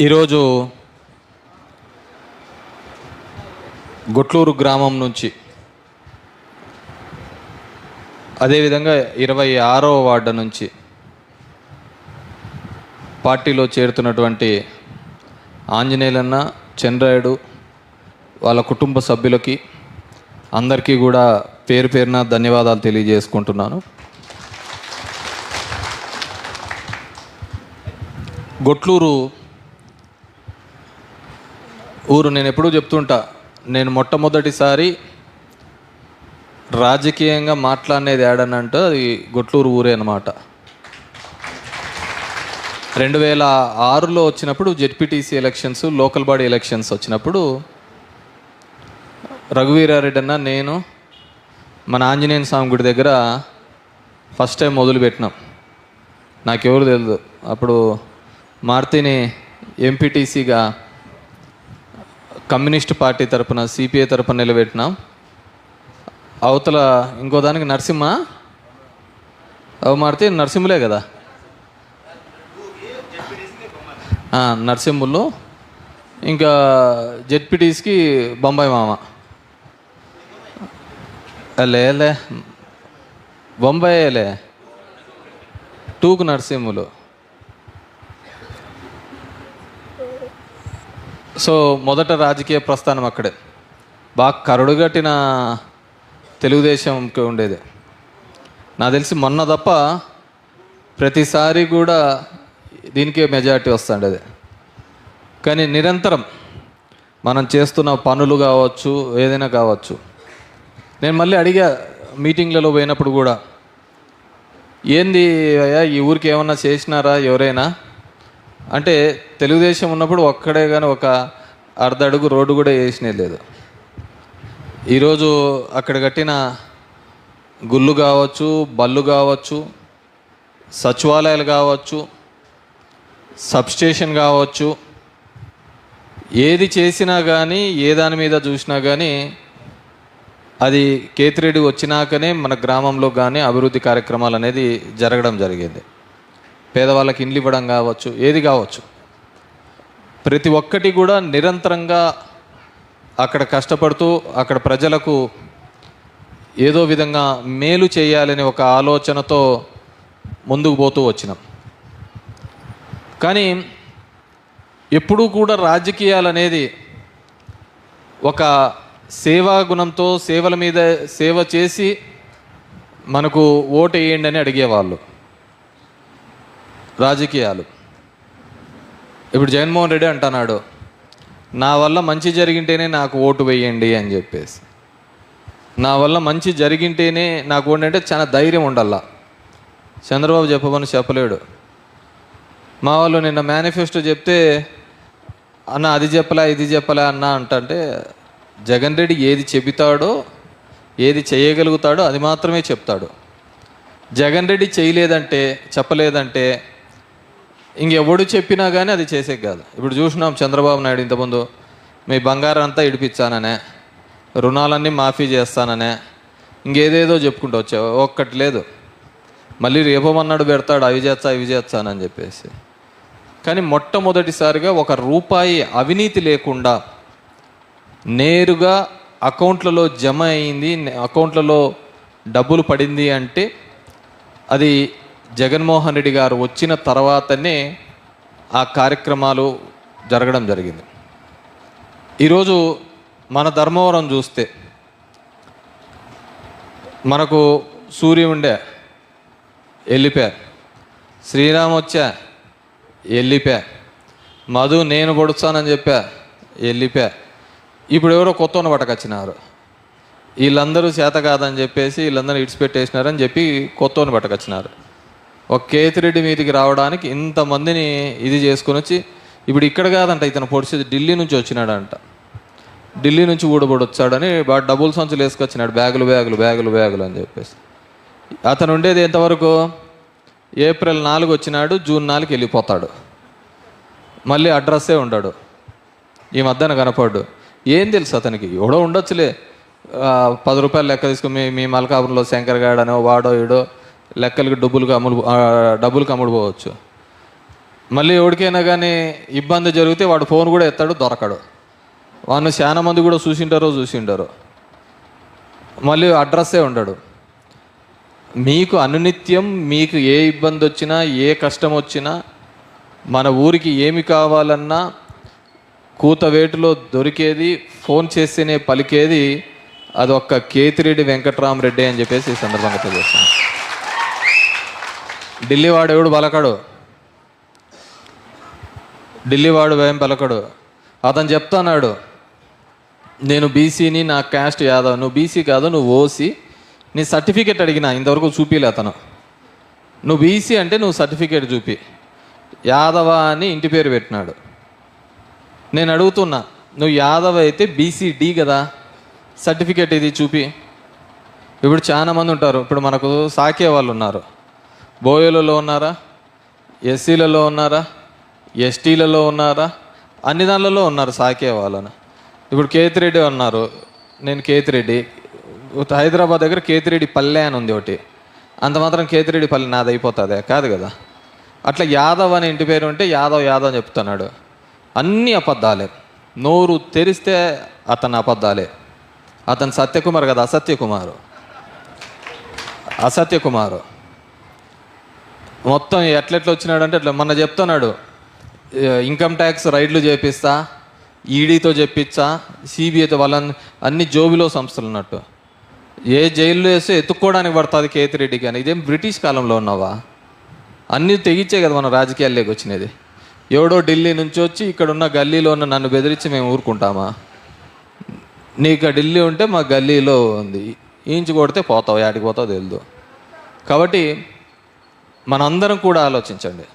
ఈరోజు గుట్లూరు గ్రామం నుంచి అదేవిధంగా ఇరవై ఆరో వార్డు నుంచి పార్టీలో చేరుతున్నటువంటి ఆంజనేయులన్న చంద్రాయుడు వాళ్ళ కుటుంబ సభ్యులకి అందరికీ కూడా పేరు పేరున ధన్యవాదాలు తెలియజేసుకుంటున్నాను. గొట్లూరు ఊరు నేను ఎప్పుడూ చెప్తుంటా నేను మొట్టమొదటిసారి రాజకీయంగా మాట్లాడినది ఏడనంటే అది గొట్లూరు ఊరే అనమాట రెండు వేల ఆరులో వచ్చినప్పుడు ZPTC elections local body elections వచ్చినప్పుడు రఘువీరారెడ్డి అన్న నేను మన ఆంజనేయ స్వామి గుడి దగ్గర ఫస్ట్ టైం మొదలుపెట్టినాం. నాకెవరు తెలియదు అప్పుడు మారుతిని ఎంపీటీసీగా కమ్యూనిస్ట్ పార్టీ తరపున సిపిఐ తరపున నిలబెట్టినాం. అవతల ఇంకో దానికి నరసింహ? అవు మారితే నరసింహులే కదా? నరసింహులు. ఇంకా జెడ్పీటీస్కి బొంబాయి మామ. లేలే బొంబాయిలే టూకు నరసింహులు. సో మొదట రాజకీయ ప్రస్థానం అక్కడే. బాగా కరుడుగట్టిన తెలుగుదేశంకి ఉండేది. నాకు తెలిసి మొన్న తప్ప ప్రతిసారి కూడా దీనికే మెజారిటీ వస్తుండేది. కానీ నిరంతరం మనం చేస్తున్న పనులు కావచ్చు ఏదైనా కావచ్చు. నేను మళ్ళీ అడిగా మీటింగ్లలో పోయినప్పుడు కూడా ఏంది అయ్యా ఈ ఊరికి ఏమన్నా చేసినారా ఎవరైనా? అంటే తెలుగుదేశం ఉన్నప్పుడు ఒక్కడే కానీ ఒక అర్ధ అడుగు రోడ్డు కూడా వేసినే లేదు. ఈరోజు అక్కడ కట్టిన గుళ్ళు కావచ్చు బళ్ళు కావచ్చు సచివాలయాలు కావచ్చు సబ్స్టేషన్ కావచ్చు ఏది చేసినా కానీ ఏ దాని మీద చూసినా కానీ అది కేతిరెడ్డి వచ్చినాకనే మన గ్రామంలో కానీ అభివృద్ధి కార్యక్రమాలు అనేది జరగడం జరిగింది. పేదవాళ్ళకి ఇండ్లు ఇవ్వడం కావచ్చు ఏది కావచ్చు. ప్రతి ఒక్కటి కూడా నిరంతరంగా అక్కడ కష్టపడుతూ అక్కడ ప్రజలకు ఏదో విధంగా మేలు చేయాలనే ఒక ఆలోచనతో ముందుకు పోతూ వచ్చినాం. కానీ ఎప్పుడూ కూడా రాజకీయాలు అనేది ఒక సేవా గుణంతో సేవల మీద సేవ చేసి మనకు ఓటు వేయండి అని అడిగేవాళ్ళు. రాజకీయాలు. ఇప్పుడు జగన్మోహన్ రెడ్డి అంటున్నాడు నా వల్ల మంచి జరిగింటేనే నాకు ఓటు వేయండి అని చెప్పేసి. నా వల్ల మంచి జరిగింటేనే నాకు ఏంటంటే చాలా ధైర్యం ఉండాలా. చంద్రబాబు చెప్పమని చెప్పలేడు. మా వాళ్ళు నిన్న మేనిఫెస్టో చెప్తే అన్న అది చెప్పలే ఇది చెప్పలే అన్న అంటే జగన్ రెడ్డి ఏది చెబుతాడో ఏది చేయగలుగుతాడో అది మాత్రమే చెప్తాడు. జగన్ రెడ్డి చేయలేదంటే చెప్పలేదంటే ఇంకెవడు చెప్పినా కానీ అది చేసే కాదు. ఇప్పుడు చూసినాం చంద్రబాబు నాయుడు ఇంతకుముందు మీ బంగారం అంతా ఇడిపించాననే రుణాలన్నీ మాఫీ చేస్తాననే ఇంకేదేదో చెప్పుకుంటూ వచ్చావు. ఒక్కటి లేదు. మళ్ళీ రేపమన్నాడు పెడతాడు అవి చేస్తా ఇవి చేస్తానని చెప్పేసి. కానీ మొట్టమొదటిసారిగా ఒక రూపాయి అవినీతి లేకుండా నేరుగా అకౌంట్లలో జమ అయింది అకౌంట్లలో డబ్బులు పడింది అంటే అది జగన్మోహన్ రెడ్డి గారు వచ్చిన తర్వాతనే ఆ కార్యక్రమాలు జరగడం జరిగింది. ఈరోజు మన ధర్మవరం చూస్తే మనకు సూర్యుండే ఉండే వెళ్ళిపోయా శ్రీరామ్ వచ్చా వెళ్ళిపోయా మధు నేను పొడుస్తానని చెప్పా వెళ్ళిపోయా ఇప్పుడు ఎవరో కొత్త పట్టకొచ్చినారు. వీళ్ళందరూ చేత కాదని చెప్పేసి వీళ్ళందరూ ఇడిచిపెట్టేసినారని చెప్పి కొత్త పట్టకొచ్చినారు. ఒక కేతిరెడ్డి మీదికి రావడానికి ఇంతమందిని ఇది చేసుకొని వచ్చి ఇప్పుడు ఇక్కడ కాదంట ఇతను పొడిచేది ఢిల్లీ నుంచి వచ్చినాడంట. ఢిల్లీ నుంచి ఊడబడి వచ్చాడని బాగా డబుల్ సంచులు వేసుకొచ్చినాడు బ్యాగులు బ్యాగులు బ్యాగులు బ్యాగులు అని చెప్పేసి. అతను ఉండేది ఎంతవరకు? ఏప్రిల్ నాలుగు వచ్చినాడు జూన్ నాలుగు వెళ్ళిపోతాడు. మళ్ళీ అడ్రస్సే ఉండడు. ఈ మధ్యన కనపడ్డు. ఏం తెలుసు అతనికి? ఎవడో ఉండొచ్చులే. పది రూపాయలు లెక్క తీసుకుని మీ మీ మలకాపురంలో శంకర్ గాడనో వాడో ఈడో లెక్కలకి డబ్బులకు అమ్ముడు డబ్బులకు అమ్ముడు పోవచ్చు. మళ్ళీ ఎవరికైనా కానీ ఇబ్బంది జరిగితే వాడు ఫోన్ కూడా ఎత్తాడు దొరకడు. వాడిని చాలా మంది కూడా చూసింటారో చూసింటారో. మళ్ళీ అడ్రస్సే ఉండడు. మీకు అనునిత్యం మీకు ఏ ఇబ్బంది వచ్చినా ఏ కష్టం వచ్చినా మన ఊరికి ఏమి కావాలన్నా కూతవేటులో దొరికేది ఫోన్ చేస్తేనే పలికేది అదొక్క కేతిరెడ్డి వెంకట్రామరెడ్డి అని చెప్పేసి ఈ సందర్భంగా తెలియజేస్తాను ఢిల్లీ వాడు ఎవడు పలకడు? ఢిల్లీ వాడు ఏం పలకడు? అతను చెప్తున్నాడు నేను బీసీని నా క్యాస్ట్ యాదవ్ నువ్వు బీసీ కాదు నువ్వు ఓసీ. నీ సర్టిఫికేట్ అడిగినా ఇంతవరకు చూపిలే అతను. నువ్వు బీసీ అంటే నువ్వు సర్టిఫికేట్ చూపి. యాదవ అని ఇంటి పేరు పెట్టినాడు. నేను అడుగుతున్నా నువ్వు యాదవ్ అయితే బీసీ డి కదా? సర్టిఫికేట్ ఇది చూపి. ఇప్పుడు చాలా మంది ఉంటారు. ఇప్పుడు మనకు సాకే వాళ్ళు ఉన్నారు. బోయోలలో ఉన్నారా? ఎస్సీలలో ఉన్నారా? ఎస్టీలలో ఉన్నారా? అన్ని దానిలలో ఉన్నారు సాకే వాళ్ళను. ఇప్పుడు కేతిరెడ్డి ఉన్నారు. నేను కేతిరెడ్డి. హైదరాబాద్ దగ్గర కేతిరెడ్డి పల్లె అని ఉంది ఒకటి. అంత మాత్రం కేతిరెడ్డి పల్లె నాది అయిపోతుంది? కాదు కదా. అట్లా యాదవ్ అనే ఇంటి పేరు ఉంటే యాదవ్ యాదవ్ అని చెప్తున్నాడు. అన్ని అబద్ధాలే. నోరు తెరిస్తే అతను అబద్ధాలే. అతను సత్యకుమార్ కదా అసత్యకుమారు. అసత్యకుమారు. మొత్తం ఎట్లెట్లా వచ్చినాడంటే అట్లా మొన్న చెప్తున్నాడు ఇన్కమ్ ట్యాక్స్ రైడ్లు చేపిస్తా ఈడీతో చెప్పించా సిబిఐతో వాళ్ళని అన్ని జోబిలో సంస్థలు ఉన్నట్టు. ఏ జైల్లో వేస్తే ఎత్తుక్కోవడానికి పడుతుంది కేతిరెడ్డి కానీ. ఇదేం బ్రిటిష్ కాలంలో ఉన్నావా? అన్నీ తెగించే కదా మన రాజకీయాల్లోకి వచ్చినది. ఎవడో ఢిల్లీ నుంచి వచ్చి ఇక్కడ ఉన్న గల్లీలో ఉన్న నన్ను బెదిరించి మేము ఊరుకుంటామా? నీకు ఢిల్లీ ఉంటే మా గల్లీలో ఉంది. ఈంచి కొడితే పోతావు యాడికి పోతావు తెలియదు కాబట్టి మనందరం కూడా ఆలోచించండి.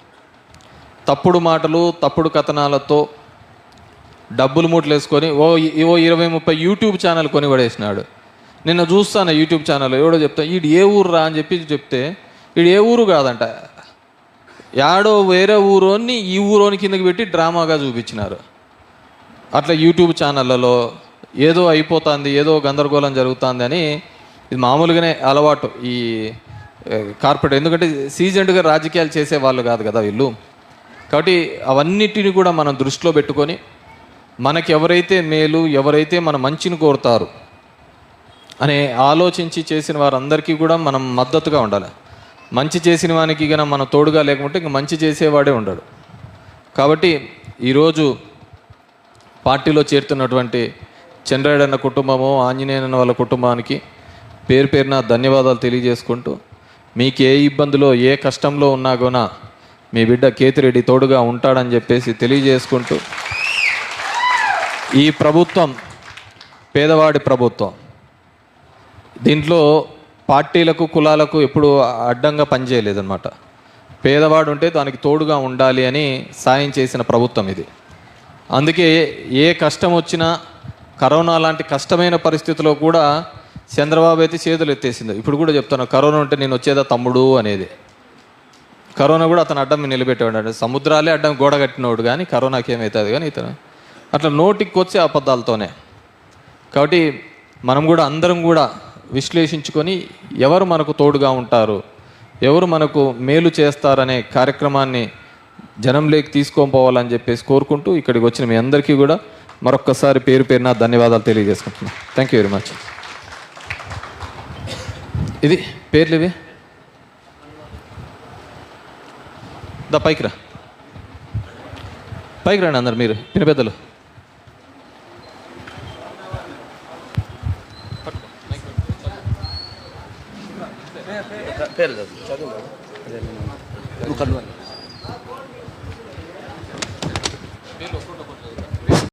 తప్పుడు మాటలు తప్పుడు కథనాలతో డబ్బులు మూటలు వేసుకొని ఓ ఓ ఇరవై ముప్పై యూట్యూబ్ ఛానల్ కొని పడేసినాడు నిన్న చూస్తాను యూట్యూబ్ ఛానల్ ఎవడో చెప్తా ఈడు ఏ ఊరు రా అని చెప్పి చెప్తే ఈడు ఏ ఊరు కాదంట. యాడో వేరే ఊరోని ఈ ఊరోని కిందకి పెట్టి డ్రామాగా చూపించినారు. అట్లా యూట్యూబ్ ఛానళ్ళలో ఏదో అయిపోతుంది ఏదో గందరగోళం జరుగుతుంది అని ఇది మామూలుగానే అలవాటు. ఈ కార్పొరేట్. ఎందుకంటే సీజెంట్గా రాజకీయాలు చేసే వాళ్ళు కాదు కదా వీళ్ళు. కాబట్టి అవన్నిటిని కూడా మనం దృష్టిలో పెట్టుకొని మనకి ఎవరైతే మేలు ఎవరైతే మన మంచిని కోరుతారు అనే ఆలోచించి చేసిన వారందరికీ కూడా మనం మద్దతుగా ఉండాలి. మంచి చేసిన వానికి కనుక మనం తోడుగా లేకుంటే ఇంక మంచి చేసేవాడే ఉండడు. కాబట్టి ఈరోజు పార్టీలో చేరుతున్నటువంటి చంద్రాయుడన్న కుటుంబము ఆంజనేయన్న వాళ్ళ కుటుంబానికి పేరు పేరున ధన్యవాదాలు తెలియజేసుకుంటూ మీకు ఏ ఇబ్బందిలో ఏ కష్టంలో ఉన్నా కూడా మీ బిడ్డ కేతిరెడ్డి తోడుగా ఉంటాడని చెప్పేసి తెలియజేసుకుంటూ ఈ ప్రభుత్వం పేదవాడి ప్రభుత్వం దీంట్లో పార్టీలకు కులాలకు ఎప్పుడు అడ్డంగా పనిచేయలేదన్నమాట. పేదవాడు ఉంటే దానికి తోడుగా ఉండాలి అని సాయం చేసిన ప్రభుత్వం ఇది. అందుకే ఏ కష్టం వచ్చినా కరోనా లాంటి కష్టమైన పరిస్థితిలో కూడా చంద్రబాబు అయితే చేతులు ఎత్తేసింది ఇప్పుడు కూడా చెప్తాను కరోనా ఉంటే నేను వచ్చేదా తమ్ముడు అనేది. కరోనా కూడా అతను అడ్డం నిలబెట్టేవాడు సముద్రాలే అడ్డం గోడ కట్టినోడు కానీ కరోనాకి ఏమవుతుంది కానీ ఇతను. అట్లా నోటికి వచ్చే అబద్ధాలతోనే. కాబట్టి మనం కూడా అందరం కూడా విశ్లేషించుకొని ఎవరు మనకు తోడుగా ఉంటారు ఎవరు మనకు మేలు చేస్తారనే కార్యక్రమాన్ని జనంలోకి తీసుకొని పోవాలని చెప్పేసి కోరుకుంటూ ఇక్కడికి వచ్చిన మీ అందరికీ కూడా మరొక్కసారి పేరు పేరున ధన్యవాదాలు తెలియజేసుకుంటున్నాను. థ్యాంక్ యూ వెరీ మచ్ ఇది పేర్లు ఇవి? దా పైకి రా. పైకి రండి అందరు మీరు పిన పెద్దలు. పేరు చదువు.